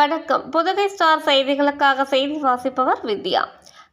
வணக்கம். புதுகை ஸ்டார் செய்திகளுக்காக செய்தி வாசிப்பவர் வித்யா.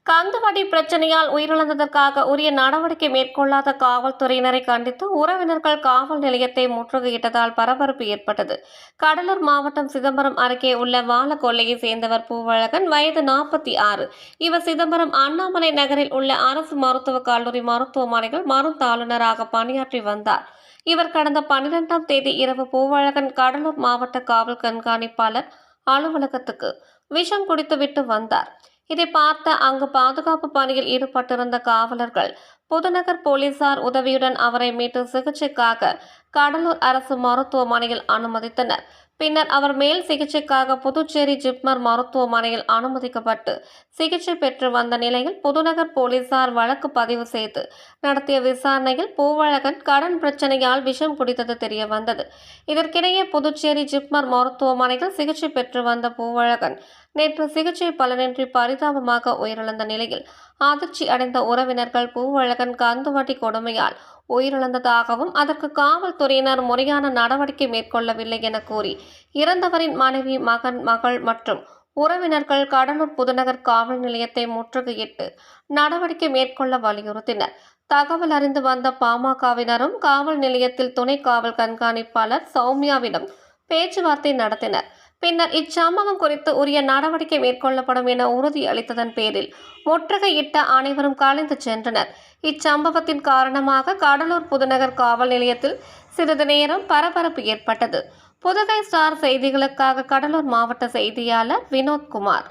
கந்தவடி பிரச்சனையால் உயிரிழந்ததற்காக உரிய நடவடிக்கை மேற்கொள்ளாத காவல்துறையினரை கண்டித்து உறவினர்கள் காவல் நிலையத்தை முற்றுகையிட்டதால் பரபரப்பு ஏற்பட்டது. கடலூர் மாவட்டம் சிதம்பரம் அருகே உள்ள வாழக்கொல்லையை சேர்ந்தவர் பூவழகன் வயது நாற்பத்தி ஆறு. இவர் சிதம்பரம் அண்ணாமலை நகரில் உள்ள அரசு மருத்துவக் கல்லூரி மருத்துவமனைகள் மருந்தாளுநராக பணியாற்றி வந்தார். இவர் கடந்த பன்னிரெண்டாம் தேதி இரவு பூவழகன் கடலூர் மாவட்ட காவல் கண்காணிப்பாளர் அலுவலகத்துக்கு விஷம் குடித்துவிட்டு வந்தார். இதை பார்த்த அங்கு பாதுகாப்பு பணியில் ஈடுபட்டிருந்த காவலர்கள் புதுநகர் போலீசார் உதவியுடன் அவரை மீட்டு சிகிச்சைக்காக கடலூர் அரசு மருத்துவமனையில் அனுமதித்தனர். பின்னர் அவர் மேல் சிகிச்சைக்காக புதுச்சேரி ஜிப்மர் மருத்துவமனையில் அனுமதிக்கப்பட்டு சிகிச்சை பெற்று வந்த நிலையில் புதுநகர் போலீசார் வழக்கு பதிவு செய்து நடத்திய விசாரணையில் பூவழகன் கடன் பிரச்சனையால் விஷம் குடித்தது தெரிய வந்தது இதற்கிடையே புதுச்சேரி ஜிப்மர் மருத்துவமனையில் சிகிச்சை பெற்று வந்த பூவழகன் நேற்று சிகிச்சை பலனின்றி பரிதாபமாக உயிரிழந்த நிலையில் அதிர்ச்சி அடைந்த உறவினர்கள் பூவழகன் கந்துவட்டி கொடுமையால் உயிரிழந்ததாகவும் அதற்கு காவல்துறையினர் முறையான நடவடிக்கை மேற்கொள்ளவில்லை என கூறி இறந்தவரின் மனைவி மகன் மகள் மற்றும் உறவினர்கள் கடலூர் புதுநகர் காவல் நிலையத்தை முற்றுகையிட்டு நடவடிக்கை மேற்கொள்ள வலியுறுத்தினர். தகவல் அறிந்து வந்த பாமகவினரும் காவல் நிலையத்தில் துணை காவல் கண்காணிப்பாளர் சௌமியாவிடம் பேச்சுவார்த்தை நடத்தினர். பின்னர் இச்சம்பவம் குறித்து உரிய நடவடிக்கை மேற்கொள்ளப்படும் என உறுதியளித்ததன் பேரில் முற்றுகையிட்ட அனைவரும் கலைந்து சென்றனர். இச்சம்பவத்தின் காரணமாக கடலூர் புதுநகர் காவல் நிலையத்தில் சிறிது நேரம் பரபரப்பு ஏற்பட்டது. புதுகை ஸ்டார் செய்திகளுக்காக கடலூர் மாவட்ட செய்தியாளர் வினோத்குமார்.